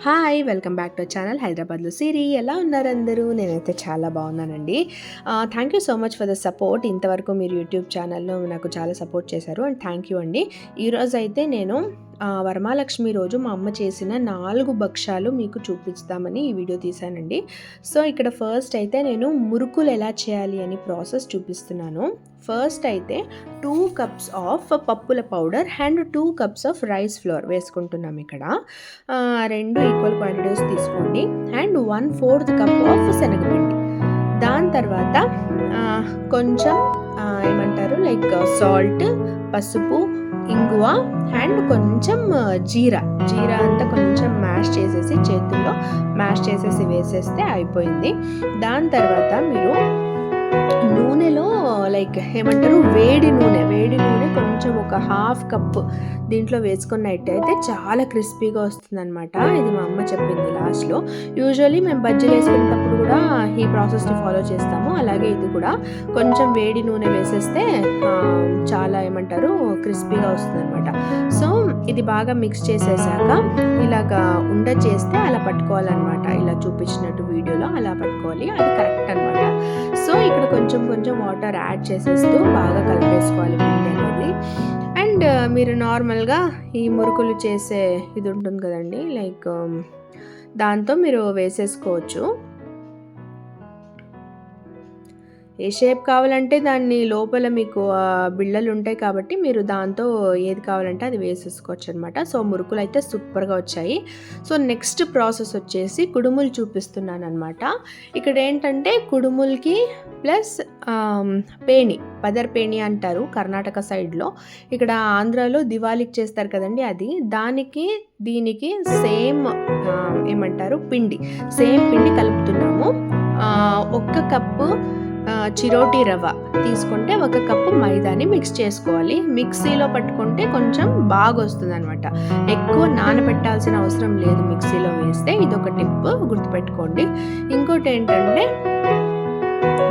Hi welcome back to channel హైదరాబాద్లో సిరి ఎలా ఉన్నారు అందరూ నేనైతే చాలా బాగున్నానండి thank you so much for the support ఇంతవరకు మీరు యూట్యూబ్ ఛానల్లో నాకు చాలా సపోర్ట్ చేశారు అండ్ థ్యాంక్ యూ అండి ఈరోజు అయితే నేను ఆ, రోజు మా అమ్మ చేసిన నాలుగు భక్ష్యాలు మీకు చూపిస్తామని ఈ వీడియో తీశానండి. సో ఇక్కడ ఫస్ట్ అయితే నేను మురుకులు ఎలా చేయాలి అని ప్రాసెస్ చూపిస్తున్నాను. ఫస్ట్ అయితే టూ కప్స్ ఆఫ్ పప్పుల powder and two cups of rice flour వేసుకుంటున్నాం ఇక్కడ. రెండు ఈక్వల్ క్వాంటిటీస్ తీసుకోండి. And one fourth cup of శనగపిండి. దాని తర్వాత కొంచెం ఏమంటారు? లైక్ uh, సాల్ట్ పసుపు ఇంగువ అండ్ కొంచెం uh, జీరా. జీరా అంతా కొంచెం మ్యాష్ చేసేసి చేతుల్లో మ్యాష్ చేసేసి వేసేస్తే అయిపోయింది. దాని తర్వాత మీరు నూనెలో లైక్ ఏమంటారు? వేడి నూనె. వేడి నూనె కొంచెం ఒక హాఫ్ కప్ దీంట్లో వేసుకున్నట్టయితే చాలా క్రిస్పీగా వస్తుంది అనమాట ఇది మా అమ్మ చెప్పింది లాస్ట్లో. యూజువలీ మేము బజ్జీలు వేసుకునేటప్పుడు కూడా ఈ ప్రాసెస్ని ఫాలో చేస్తాము. అలాగే ఇది కూడా కొంచెం వేడి నూనె వేసేస్తే చాలా ఏమంటారు? క్రిస్పీగా వస్తుంది అనమాట సో ఇది బాగా మిక్స్ చేసేసాక ఇలాగా ఉండ చేస్తే అలా పట్టుకోవాలన్నమాట. ఇలా చూపించినట్టు వీడియోలో అలా పట్టుకోవాలి. అది కొంచెం కొంచెం వాటర్ యాడ్ చేసేస్తూ బాగా కలిపేసుకోవాలి పిండి అనేది. అండ్ మీరు నార్మల్గా ఈ మురుకులు చేసే ఇది ఉంటుంది కదండి లైక్ దాంతో మీరు వేసేసుకోవచ్చు. ఏ షేప్ కావాలంటే దాన్ని లోపల మీకు బిళ్ళలు ఉంటాయి కాబట్టి మీరు దాంతో ఏది కావాలంటే అది వేసేసుకోవచ్చు అనమాట సో మురుకులు అయితే సూపర్గా వచ్చాయి. సో నెక్స్ట్ ప్రాసెస్ వచ్చేసి కుడుములు చూపిస్తున్నాను అనమాట ఇక్కడ ఏంటంటే కుడుములకి ప్లస్ పేణి పదర్ పేణి అంటారు కర్ణాటక సైడ్లో. ఇక్కడ ఆంధ్రాలో దివాళీకి చేస్తారు కదండి అది. దానికి దీనికి సేమ్ ఏమంటారు పిండి సేమ్ పిండి కలుపుతున్నాము. ఒక్క కప్పు చిరోటి రవ్వ. తీసుకుంటే ఒక కప్పు మైదాని మిక్స్ చేసుకోవాలి. మిక్సీలో పట్టుకుంటే కొంచెం బాగా వస్తుంది అనమాట ఎక్కువ నానబెట్టాల్సిన అవసరం లేదు మిక్సీలో వేస్తే. ఇది ఒక టిప్ గుర్తుపెట్టుకోండి. ఇంకోటి ఏంటంటే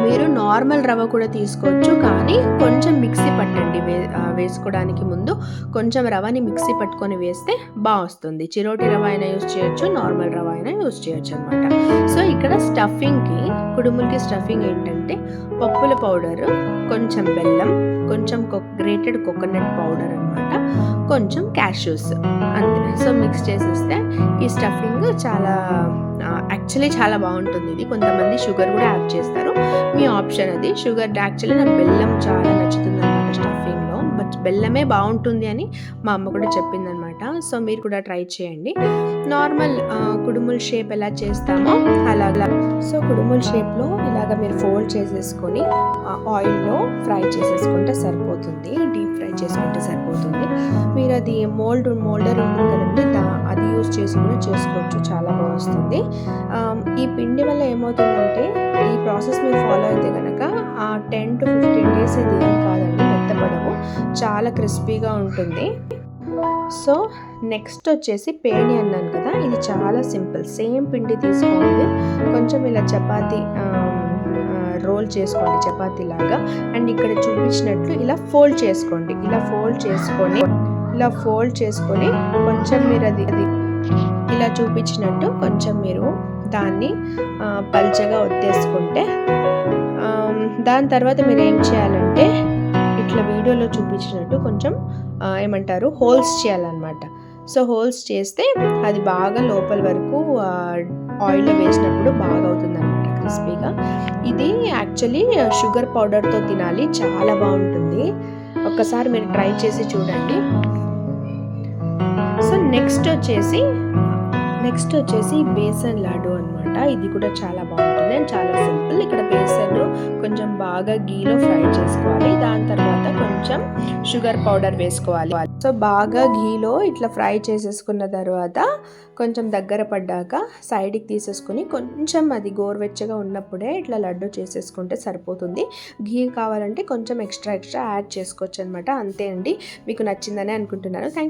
మీరు నార్మల్ రవ్వ కూడా తీసుకోవచ్చు కానీ కొంచెం మిక్సీ పట్టండి వే వేసుకోవడానికి ముందు. కొంచెం రవ్వని మిక్సీ పట్టుకొని వేస్తే బాగా వస్తుంది. చిరోటి రవ్వ అయినా యూస్ చేయొచ్చు నార్మల్ రవ్వ అయినా యూస్ చేయొచ్చు అనమాట సో ఇక్కడ స్టఫింగ్కి కుడుములకి స్టఫింగ్ ఏంటంటే పప్పుల పౌడర్ కొంచెం బెల్లం కొంచెం గ్రేటెడ్ కోకోనట్ పౌడర్ అనమాట కొంచెం క్యాష్యూస్ అంతే. సో మిక్స్ చేసేస్తే ఈ స్టఫింగ్ చాలా యాక్చువల్లీ చాలా బాగుంటుంది ఇది. కొంతమంది షుగర్ కూడా యాడ్ చేస్తారు. మీ ఆప్షన్ అది. షుగర్ యాక్చువల్లీ నాకు బెల్లం చాలా నచ్చుతుంది అనమాట స్టఫింగ్లో బట్ బెల్లమే బాగుంటుంది అని మా అమ్మ కూడా చెప్పిందనమాట సో మీరు కూడా ట్రై చేయండి. నార్మల్ కుడుముల షేప్ ఎలా చేస్తామో అలాగా. సో కుడుముల షేప్లో ఇలాగ మీరు ఫోల్డ్ చేసేసుకొని ఆయిల్లో ఫ్రై చేసేసుకుంటే సరిపోతుంది. డీప్ ఫ్రై చేసుకుంటే సరిపోతుంది. మీరు అది మోల్డ్ మోల్డర్ ఉంటుంది కదండి చేసుకుని చేసి కూడా చేసుకోవచ్చు చాలా బాగుంది ఈ పిండి వల్ల ఏమవుతుందంటే ఈ ప్రాసెస్ మీరు ఫాలో అయితే కనుక ఆ టెన్ టు ఫిఫ్టీన్ డేస్ ఇది ఏం కాదండి మెత్తపడవు చాలా క్రిస్పీగా ఉంటుంది. సో నెక్స్ట్ వచ్చేసి పేణి అన్నాను కదా ఇది చాలా సింపుల్. సేమ్ పిండి తీసుకోండి. కొంచెం ఇలా చపాతీ రోల్ చేసుకోండి చపాతీ లాగా. అండ్ ఇక్కడ చూపించినట్లు ఇలా ఫోల్డ్ చేసుకోండి. ఇలా ఫోల్డ్ చేసుకొని ఇలా ఫోల్డ్ చేసుకొని కొంచెం మీరు అది అది ఇలా చూపించినట్టు కొంచెం మీరు దాన్ని పల్చగా ఒత్తేసుకుంటే దాని తర్వాత మీరు ఏం చేయాలంటే ఇట్లా వీడియోలో చూపించినట్టు కొంచెం ఏమంటారు హోల్స్ చేయాలన్నమాట. సో హోల్స్ చేస్తే అది బాగా లోపల వరకు ఆయిల్లో వేసినప్పుడు బాగా అవుతుంది అనమాట క్రిస్పీగా. ఇది యాక్చువల్లీ షుగర్ పౌడర్తో తినాలి చాలా బాగుంటుంది. ఒక్కసారి మీరు ట్రై చేసి చూడండి. నెక్స్ట్ వచ్చేసి నెక్స్ట్ వచ్చేసి బేసన్ లాడు అనమాట ఇది కూడా చాలా బాగుంటుంది అండ్ చాలా సింపుల్. ఇక్కడ బేసన్ కొంచెం బాగా గీలో ఫ్రై చేసుకోవాలి. దాని తర్వాత కొంచెం షుగర్ పౌడర్ వేసుకోవాలి. సో బాగా గీలో ఇట్లా ఫ్రై చేసేసుకున్న తర్వాత కొంచెం దగ్గర పడ్డాక సైడ్కి తీసేసుకుని కొంచెం అది గోరువెచ్చగా ఉన్నప్పుడే ఇట్లా లడ్డు చేసేసుకుంటే సరిపోతుంది. ఘీ కావాలంటే కొంచెం ఎక్స్ట్రా ఎక్స్ట్రా యాడ్ చేసుకోవచ్చు అనమాట అంతే అండి. మీకు నచ్చిందని అనుకుంటున్నాను. థ్యాంక్